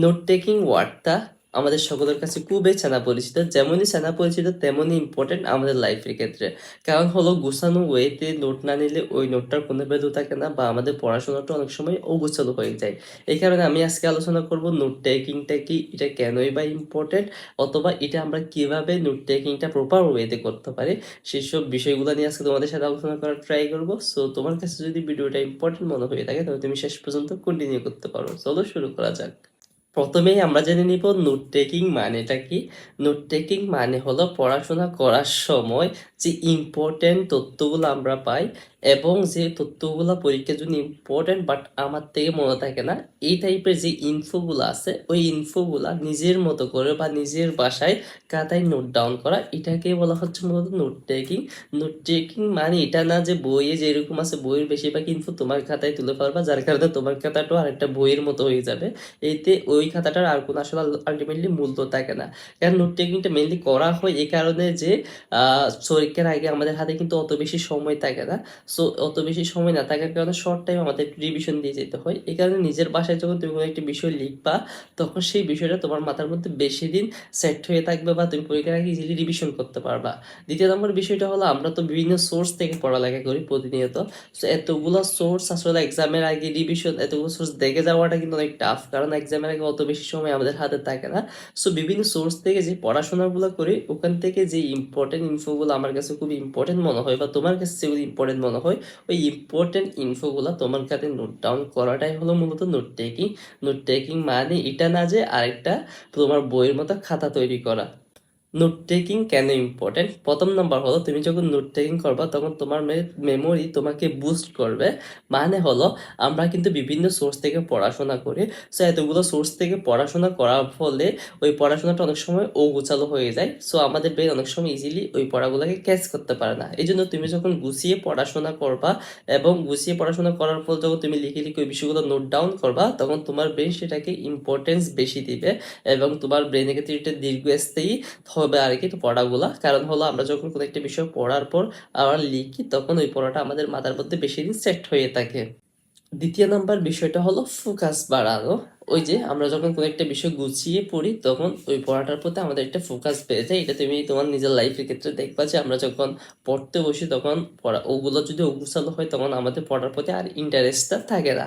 Note taking ওয়ার্ডটা আমাদের সকলের কাছে খুবই চেনা পরিচিত। যেমনই চেনা পরিচিত, তেমনই ইম্পর্টেন্ট আমাদের লাইফের ক্ষেত্রে। কারণ হলো, গুছানো ওয়েতে নোট না নিলে ওই নোটটার কোনো ভ্যালু থাকে না বা আমাদের পড়াশোনাটা অনেক সময় অগোছালো হয়ে যায়। এই কারণে আমি আজকে আলোচনা করব নোট টেকিংটা কি, এটা কেনই বা ইম্পর্টেন্ট অথবা এটা আমরা কীভাবে নোট টেকিংটা প্রপার ওয়েতে করতে পারি, সেসব বিষয়গুলো নিয়ে আজকে তোমাদের সাথে আলোচনা করার ট্রাই করব। সো তোমার কাছে যদি ভিডিওটা ইম্পর্টেন্ট মনে হয়ে থাকে, তাহলে তুমি শেষ পর্যন্ত কন্টিনিউ করতে পারো। চলো শুরু করা যাক। প্রথমেই আমরা জেনে নিব নোট টেকিং মানেটা কি? নোট টেকিং মানে হলো পড়াশোনা করার সময় যে ইম্পর্টেন্ট তথ্যগুলো আমরা পাই এবং যে তথ্যগুলো পরীক্ষার জন্য ইম্পর্টেন্ট বাট আমার থেকে মনে থাকে না এই টাইপের যে ইনফোগুলো আছে ওই ইনফোগুলো নিজের মতো করে বা নিজের বাসায় খাতায় নোট ডাউন করা এটাকে বলা হচ্ছে মূলত নোট টেকিং নোট টেকিং মানে এটা না যে বইয়ে যেরকম আছে বইয়ের বেশিরভাগ ইনফো তোমার খাতায় তুলে পারবা যার কারণে তোমার খাতাটাও আরেকটা বইয়ের মতো হয়ে যাবে। এতে ওই খাতাটার আর কোনো আসলে আলটিমেটলি মূল্য থাকে না। কারণ নোট টেকিংটা মেনলি করা হয় এই কারণে যে আহ, পরীক্ষার আগে আমাদের হাতে কিন্তু অত বেশি সময় থাকে না। সো অত বেশি সময় না থাকার কারণে শর্ট টাইম আমাদের রিভিশন দিয়ে যেতে হয়। এই কারণে নিজের বাসায় যখন তুমি কোনো একটা বিষয় লিখবা, তখন সেই বিষয়টা তোমার মাথার মধ্যে বেশি দিন সেট হয়ে থাকবে বা তুমি পরীক্ষার আগে ইজিলি রিভিশন করতে পারবা। দ্বিতীয় নম্বর বিষয়টা হলো, আমরা তো বিভিন্ন সোর্স থেকে পড়ালেখা করি প্রতিনিয়ত। সো এতগুলো সোর্স আসলে এক্সামের আগে রিভিশন এতগুলো সোর্স দেখে যাওয়াটা কিন্তু অনেক টাফ কারণ এক্সামের আগে অত বেশি সময় আমাদের হাতে থাকে না। সো বিভিন্ন সোর্স থেকে যে পড়াশোনাগুলো করি, ওখান থেকে যে ইম্পর্টেন্ট ইনফোগুলো আমার কাছে খুব ইম্পর্টেন্ট মনে হয় বা তোমার কাছে যেগুলো ইম্পর্টেন্ট মনে হয়, ওই ইম্পর্টেন্ট ইনফোগুলো তোমার কাছে নোট ডাউন করাটাই হলো মূলত নোট টেকিং নোট টেকিং মানে এটা না যে আরেকটা তোমার বইয়ের মতো খাতা তৈরি করা। নোট টেকিং কেন ইম্পর্টেন্ট প্রথম নাম্বার হলো, তুমি যখন নোট টেকিং করবা, তখন তোমার মেমোরি তোমাকে বুস্ট করবে। মানে হলো, আমরা কিন্তু বিভিন্ন সোর্স থেকে পড়াশোনা করি। সো এতগুলো সোর্স থেকে পড়াশোনা করার ফলে ওই পড়াশোনাটা অনেক সময় অগোছালো হয়ে যায়। সো আমাদের ব্রেন অনেক সময় ইজিলি ওই পড়াগুলোকে ক্যাচ করতে পারে না। এই জন্য তুমি যখন গুছিয়ে পড়াশোনা করবা এবং গুছিয়ে পড়াশোনা করার পর যখন তুমি লিখে লিখে ওই বিষয়গুলো নোট ডাউন করবা, তখন তোমার ব্রেন সেটাকে ইম্পর্টেন্স বেশি দিবে এবং তোমার ব্রেনের ক্ষেত্রে এটা দীর্ঘস্থায়ী হবে আর কি, তো পড়াগুলা। কারণ হলো আমরা যখন কোনো একটা বিষয় পড়ার পর আবার লিখি, তখন ওই পড়াটা আমাদের মাথার মধ্যে বেশি দিন সেট হয়ে থাকে। দ্বিতীয় নাম্বার বিষয়টা হলো ফোকাস বাড়ানো। ওই যে আমরা যখন কোনো একটা বিষয় গুছিয়ে পড়ি, তখন ওই পড়াটার প্রতি আমাদের একটা ফোকাস পেয়ে যায়। এটা তুমি তোমার নিজের লাইফের ক্ষেত্রে দেখবা যে আমরা যখন পড়তে বসি, তখন পড়া, ওগুলো যদি অগুছালো হয়, তখন আমাদের পড়ার প্রতি আর ইন্টারেস্টটা থাকে না।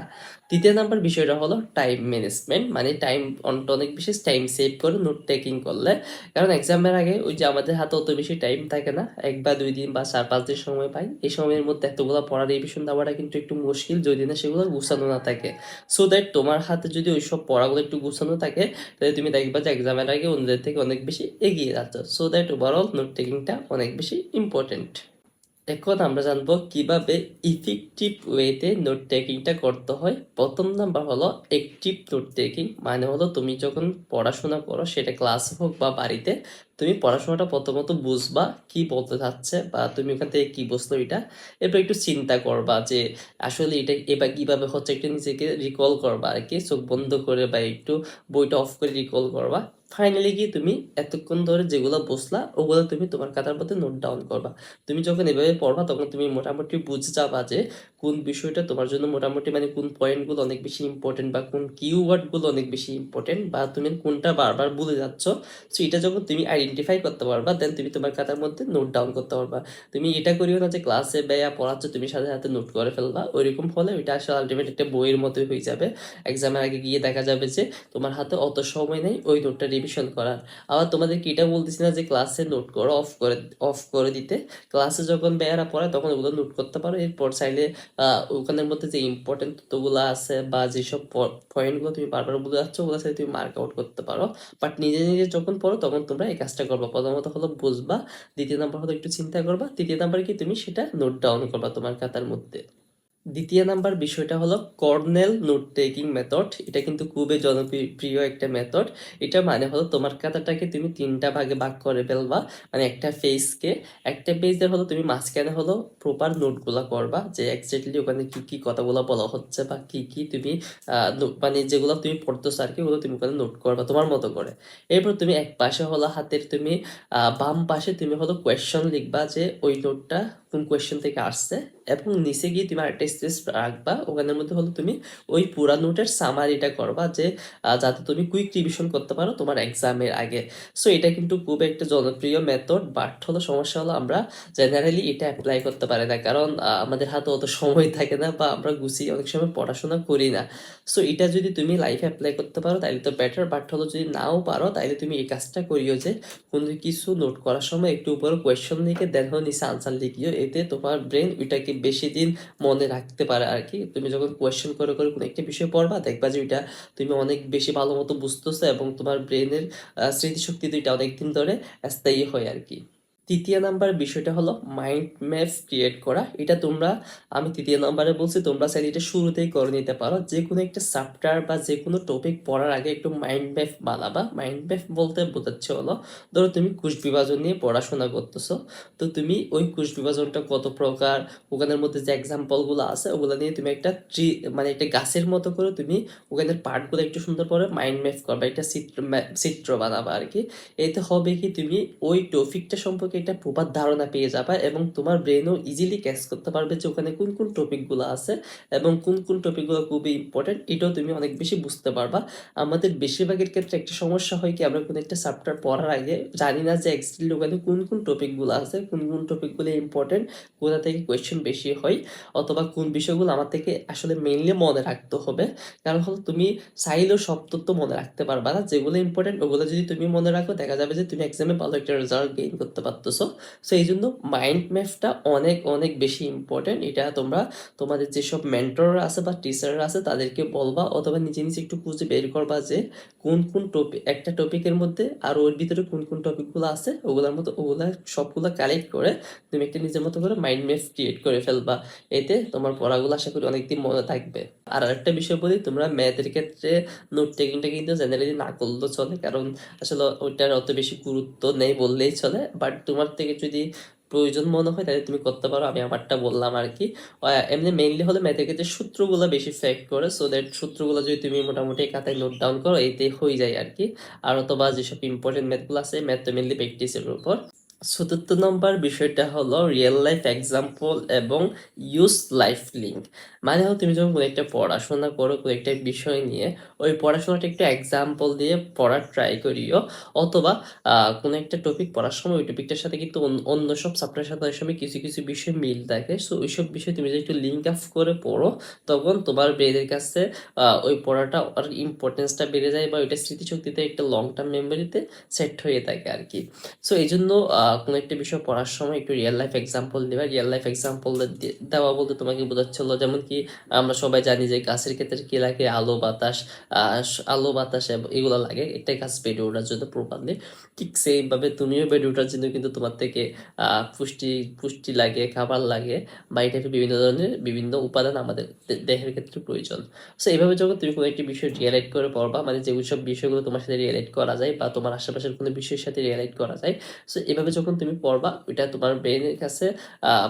তৃতীয় নাম্বার বিষয়টা হলো টাইম ম্যানেজমেন্ট মানে টাইম অনেক অনেক বেশি টাইম সেভ করে নোট টেকিং করলে। কারণ এক্সামের আগে ওই যে আমাদের হাতে অত বেশি টাইম থাকে না, এক বা দুই দিন বা চার, পাঁচ দিন সময় পাই। এই সময়ের মধ্যে এতগুলো পড়ার রিভিশন দেওয়াটা কিন্তু একটু মুশকিল, যদি না সেগুলো গুছানো না থাকে। সো দ্যাট তোমার হাতে যদি ওইসব পড়াগুলো একটু গুছানো থাকে, তাহলে তুমি দেখবা যে এক্সামের আগে অন্যদের থেকে অনেক বেশি এগিয়ে যাচ্ছ। সো দ্যাট ওভারঅল নোট টেকিংটা অনেক বেশি ইম্পর্টেন্ট এখন আমরা জানব কীভাবে ইফেক্টিভ ওয়েতে নোট টেকিংটা করতে হয়। প্রথম নাম্বার হলো অ্যাক্টিভ নোট টেকিং মানে হলো তুমি যখন পড়াশোনা করো, সেটা ক্লাসে হোক বা বাড়িতে তুমি পড়াশোনাটা প্রথমত বুঝবা কি বলতে চাচ্ছে বা তুমি ওখান থেকে কি বুঝলো এটা। এরপর একটু চিন্তা করবা যে আসলে এটা এবার কীভাবে হচ্ছে একটু নিজেকে রিকল করবা আর কি, চোখ বন্ধ করে বা একটু বইটা অফ করে রিকল করবা। ফাইনালি গিয়ে তুমি এতক্ষণ ধরে যেগুলো বসলা ওগুলো তুমি তোমার খাতার মধ্যে নোট ডাউন করবা। তুমি যখন এভাবে পড়বা তখন তুমি মোটামুটি বুঝে যাবা যে কোন বিষয়টা তোমার জন্য মোটামুটি মানে কোন পয়েন্টগুলো অনেক বেশি ইম্পর্টেন্ট বা কোন কিওয়ার্ডগুলো অনেক বেশি ইম্পর্টেন্ট বা তুমি কোনটা বারবার ভুলে যাচ্ছ সো এটা যখন তুমি আইডেন্টিফাই করতে পারবা দেন তুমি তোমার খাতার মধ্যে নোট ডাউন করতে পারবা। তুমি এটা করিও না যে ক্লাসে ব্যয়া পড়াচ্ছ, তুমি সাথে সাথে নোট করে ফেলবা। ওইরকম হলে ওইটা আসলে আলটিমেট একটা বইয়ের মতোই হয়ে যাবে। এক্সামের আগে গিয়ে দেখা যাবে যে তোমার হাতে অত সময় নেই ওই নোটটা রিভিশন করার। আবার তোমাদেরকে এটা বলতেছি না যে ক্লাসে নোট করো অফ করে অফ করে দিতে। ক্লাসে যখন বেয়ারা পড়ে তখন ওগুলো নোট করতে পারো। এরপর চাইলে ওখানের মধ্যে যে ইম্পর্টেন্ট তথ্যগুলো আছে বা যেসব পয়েন্টগুলো তুমি বারবার বলে যাচ্ছ, ওগুলো সাথে তুমি মার্ক আউট করতে পারো। বাট নিজে নিজে যখন পড়ো, তখন তোমরা এই কাজটা করবা। প্রথমত হলো বুঝবা, দ্বিতীয় নাম্বার হলো একটু চিন্তা করবা, তৃতীয় নাম্বার কি তুমি সেটা নোট ডাউন করবা তোমার খাতার মধ্যে। দ্বিতীয় নাম্বার বিষয়টা হলো কর্নেল নোট টেকিং মেথড। এটা কিন্তু খুবই জনপ্রিয় একটা মেথড। এটা মানে হলো তোমার খাতাটাকে তুমি তিনটা ভাগে ভাগ করে ফেলবা। মানে একটা পেজকে একটা পেজের হলো তুমি মাঝখানে হলো প্রপার নোটগুলা করবা যে এক্স্যাক্টলি ওখানে কি কি কথাগুলো বলা হচ্ছে বা কি কি তুমি মানে যেগুলো তুমি পড়তেছো আর কি, ওগুলো তুমি ওখানে নোট করবা তোমার মতো করে। এরপর তুমি এক পাশে হলো হাতের তুমি বাম পাশে তুমি হলো কোয়েশ্চন লিখবা যে ওই নোটটা কোন কোয়েশ্চন থেকে আসছে এবং নিচে গিয়ে তুমি আরেকটা স্পেস রাখবা ওখানের মধ্যে হলো তুমি ওই পুরা নোটের সামারিটা করবা যে যাতে তুমি কুইক রিভিশন করতে পারো তোমার এক্সামের আগে। সো এটা কিন্তু খুব একটা জনপ্রিয় মেথড বাট হলো সমস্যা হলো আমরা জেনারেলি এটা অ্যাপ্লাই করতে পারি না। কারণ আমাদের হাতে অত সময় থাকে না বা আমরা গুছিয়ে অনেক সময় পড়াশোনা করি না। সো এটা যদি তুমি লাইফে অ্যাপ্লাই করতে পারো তাহলে তো বেটার বাট হলো যদি নাও পারো তাহলে তুমি এই কাজটা করিও যে, কোনো কিছু নোট করার সময় একটু উপরে কোয়েশ্চেন লিখে দেন হলো আনসার লিখিও। এতে তোমার ব্রেন ওইটাকে বেশি দিন মনে রাখতে পারে আর কি তুমি যখন কোয়েশ্চেন করে করে কোনো একটা বিষয় পড়বা, দেখবা যে ওইটা তুমি অনেক বেশি ভালো মতো বুঝতেছো এবং তোমার ব্রেনের স্মৃতিশক্তি দুইটা অনেকদিন ধরে স্থায়ী হয় আর কি তৃতীয় নাম্বার বিষয়টা হলো মাইন্ড ম্যাপ ক্রিয়েট করা। এটা তোমরা, আমি তৃতীয় নাম্বারে বলছি, তোমরা চাইলে এটা শুরুতেই করে নিতে পারো। যে কোনো একটা চ্যাপ্টার বা যে কোনো টপিক পড়ার আগে একটু মাইন্ড ম্যাপ বানাবা। মাইন্ড ম্যাপ বলতে বোঝাচ্ছে হলো, ধরো তুমি কোষ বিভাজন নিয়ে পড়াশোনা করতেছো, তো তুমি ওই কোষ বিভাজনটা কত প্রকার, ওখানের মধ্যে যে এক্সাম্পলগুলো আছে, ওগুলো নিয়ে তুমি একটা ট্রি মানে একটা গাছের মতো করে তুমি ওখানের পার্টগুলো একটু সুন্দর করে মাইন্ড ম্যাপ করবা, একটা চিত্র চিত্র বানাবা আর কি। এতে হবে কি, তুমি ওই টপিকটা সম্পর্কে একটা প্রপার ধারণা পেয়ে যাবে এবং তোমার ব্রেনও ইজিলি ক্যাচ করতে পারবে যে ওখানে কোন কোন টপিকগুলো আছে এবং কোন কোন টপিকগুলো খুবই ইম্পর্টেন্ট এটাও তুমি অনেক বেশি বুঝতে পারবা। আমাদের বেশিরভাগের ক্ষেত্রে একটা সমস্যা হয় কি, আমরা কোনো একটা চ্যাপ্টার পড়ার আগে জানি না যে অ্যাকচুয়ালি ওখানে কোন কোন টপিকগুলো আছে, কোন কোন টপিকগুলো ইম্পর্টেন্ট কোথা থেকে কোয়েশ্চেন বেশি হয় অথবা কোন বিষয়গুলো আমার থেকে আসলে মেইনলি মনে রাখতে হবে। কারণ হলো তুমি চাইলেও সব তথ্য মনে রাখতে পারবা না, যেগুলো ইম্পর্টেন্ট ওগুলো যদি তুমি মনে রাখো, দেখা যাবে যে তুমি এক্সামে ভালো একটা রেজাল্ট গেইন করতে পারতেছো সো এই জন্য মাইন্ড ম্যাপটা অনেক অনেক বেশি ইম্পর্টেন্ট এটা তোমরা তোমাদের যেসব মেন্টররা আছে বা টিচাররা আছে, তাদেরকে বলবা অথবা নিজে নিজে একটু খুঁজে বের করবা যে কোন কোন টপিক একটা টপিকের মধ্যে আর ওর ভিতরে কোন কোন টপিকগুলো আছে, ওগুলোর মতো, ওগুলা সবগুলো কালেক্ট করে তুমি একটা নিজের মতো করে মাইন্ড ম্যাপ ক্রিয়েট করে ফেলবা। এতে তোমার পড়াগুলো আশা করি অনেকদিন মনে থাকবে। আর আরেকটা বিষয় বলি, তোমরা ম্যাথের ক্ষেত্রে নোট টেকিংটা কিন্তু জেনারেলি না করলেও চলে, কারণ আসলে ওইটার অত বেশি গুরুত্ব নেই বললেই চলে বাট তোমার থেকে যদি প্রয়োজন মনে হয়, তাহলে তুমি করতে পারো। আমি আমারটা বললাম আর কি এমনি মেইনলি হলো ম্যাথের ক্ষেত্রে সূত্রগুলো বেশি ফ্যাক্ট করে। সো দ্যাট সূত্রগুলো যদি তুমি মোটামুটি খাতায় নোট ডাউন করো, এতে হয়ে যায় আর কি আর অথবা যেসব ইম্পর্টেন্ট ম্যাথগুলো আছে ম্যাথ তো মেনলি প্র্যাকটিসের উপর। চতুর্থ নম্বর বিষয়টা হলো রিয়েল লাইফ এক্সাম্পল এবং ইউজ লাইফ লিঙ্ক মানে হলো তুমি যখন কোনো একটা পড়াশোনা করো, কোনো একটা বিষয় নিয়ে, ওই পড়াশোনাটা একটু এক্সাম্পল দিয়ে পড়ার ট্রাই করিও, অথবা কোনো একটা টপিক পড়ার সময় ওই টপিকটার সাথে কিন্তু অন্য সব সাবজেক্টের সাথে ওই সময় কিছু কিছু বিষয় মিল থাকে। সো ওইসব বিষয় তুমি যদি একটু লিঙ্ক আপ করে পড়ো, তখন তোমার ব্রেনের কাছে ওই পড়াটা আর ইম্পর্টেন্সটা বেড়ে যায় বা ওইটা স্মৃতিশক্তিতে একটা লং টার্ম মেমোরিতে সেট হয়ে থাকে আর কি সো এই জন্য কোনো একটা বিষয় পড়ার সময় একটু রিয়েল লাইফ এক্সাম্পল দেবা। রিয়েল লাইফ এক্সাম্পল দেওয়া বলতে তোমাকে বোঝাচ্ছিল, যেমন কি আমরা সবাই জানি যে গাছের ক্ষেত্রে কি লাগে, আলো, বাতাস আলো, বাতাস এগুলো লাগে। একটা গাছ বেড়ে ওঠার জন্য প্রপারলি ঠিক সেইভাবে তুমিও বেড়ে ওঠার জন্য কিন্তু তোমার থেকে পুষ্টি পুষ্টি লাগে, খাবার লাগে বা এই টাইপের বিভিন্ন ধরনের বিভিন্ন উপাদান আমাদের দেহের ক্ষেত্রে প্রয়োজন। সো এইভাবে যখন তুমি কোনো একটি বিষয় রিয়েলাইট করে পড়বা মানে যে সব বিষয়গুলো তোমার সাথে রিয়েলাইট করা যায় বা তোমার আশেপাশের কোনো বিষয়ের সাথে রিয়েলাইট করা যায় সো এভাবে যখন তুমি পড়বা, ওইটা তোমার ব্রেনের কাছে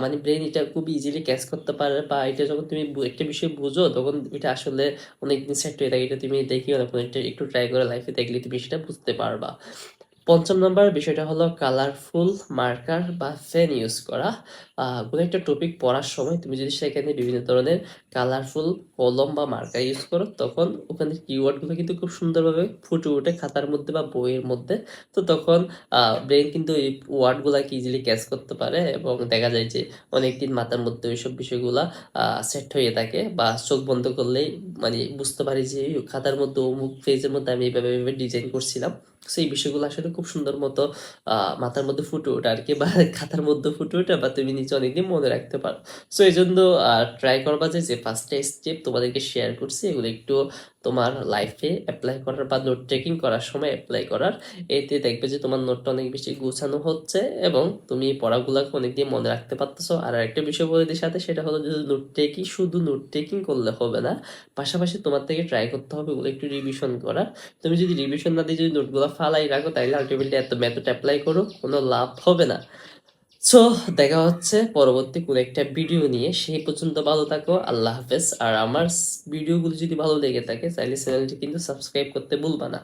মানে ব্রেন এটা খুব ইজিলি ক্যাচ করতে পারে বা এটা যখন তুমি একটা বিষয় বুঝো, তখন এটা আসলে অনেকদিন সেট হয়ে থাকে। এটা তুমি দেখি একটু ট্রাই করে লাইফে দেখলে তুমি সেটা বুঝতে পারবা। পঞ্চম নম্বর বিষয়টা হলো কালারফুল মার্কার বা ফেন ইউজ করা। কোনো একটা টপিক পড়ার সময় তুমি যদি সেখানে বিভিন্ন ধরনের কালারফুল কলম বা মার্কার ইউজ করো, তখন ওখানে কিওয়ার্ডগুলো কিন্তু খুব সুন্দরভাবে ফুটে ওঠে খাতার মধ্যে বা বইয়ের মধ্যে। তো তখন ব্রেন কিন্তু এই ওয়ার্ডগুলাকে ইজিলি ক্যাচ করতে পারে এবং দেখা যায় যে অনেকদিন মাথার মধ্যে ওইসব বিষয়গুলা সেট হয়ে থাকে বা চোখ বন্ধ করলেই মানে বুঝতে পারি যে খাতার মধ্যে অমুক পেজের মধ্যে আমি এইভাবে এইভাবে ডিজাইন করছিলাম। সেই বিষয়গুলো আসলে খুব সুন্দর মতো মাথার মধ্যে ফুটে ওঠে আর কি বা খাতার মধ্যে ফুটে ওঠে বা তুমি নিচে অনেকদিন মনে রাখতে পারো। সো এই জন্য ট্রাই করবা যে যে পাঁচটা স্টেপ তোমাদেরকে শেয়ার করছি, এগুলো একটু তোমার লাইফে অ্যাপ্লাই করার বা নোট টেকিং করার সময় অ্যাপ্লাই করার। এতে দেখবে যে তোমার নোটটা অনেক বেশি গোছানো হচ্ছে এবং তুমি পড়াগুলোকে অনেকদিন মনে রাখতে পারতেছো। আর একটা বিষয় বলে দিই সাথে, সেটা হলো যে নোট টেকিং শুধু নোট টেকিং করলে হবে না, পাশাপাশি তোমার থেকে ট্রাই করতে হবে ওগুলো একটু রিভিশন করা তুমি যদি রিভিশন না দিয়ে যদি নোটগুলো ফালাই রাখো তাহলে আলটিমেটলি এত মেথড অ্যাপ্লাই করো, কোনো লাভ হবে না। সো দেখা হচ্ছে পরবর্তী কোনো একটা ভিডিও নিয়ে। সেই পর্যন্ত ভালো থাকো, আল্লাহ হাফেজ। আর আমার ভিডিওগুলো যদি ভালো লেগে থাকে, তাহলে চ্যানেলটি কিন্তু সাবস্ক্রাইব করতে ভুলবা না।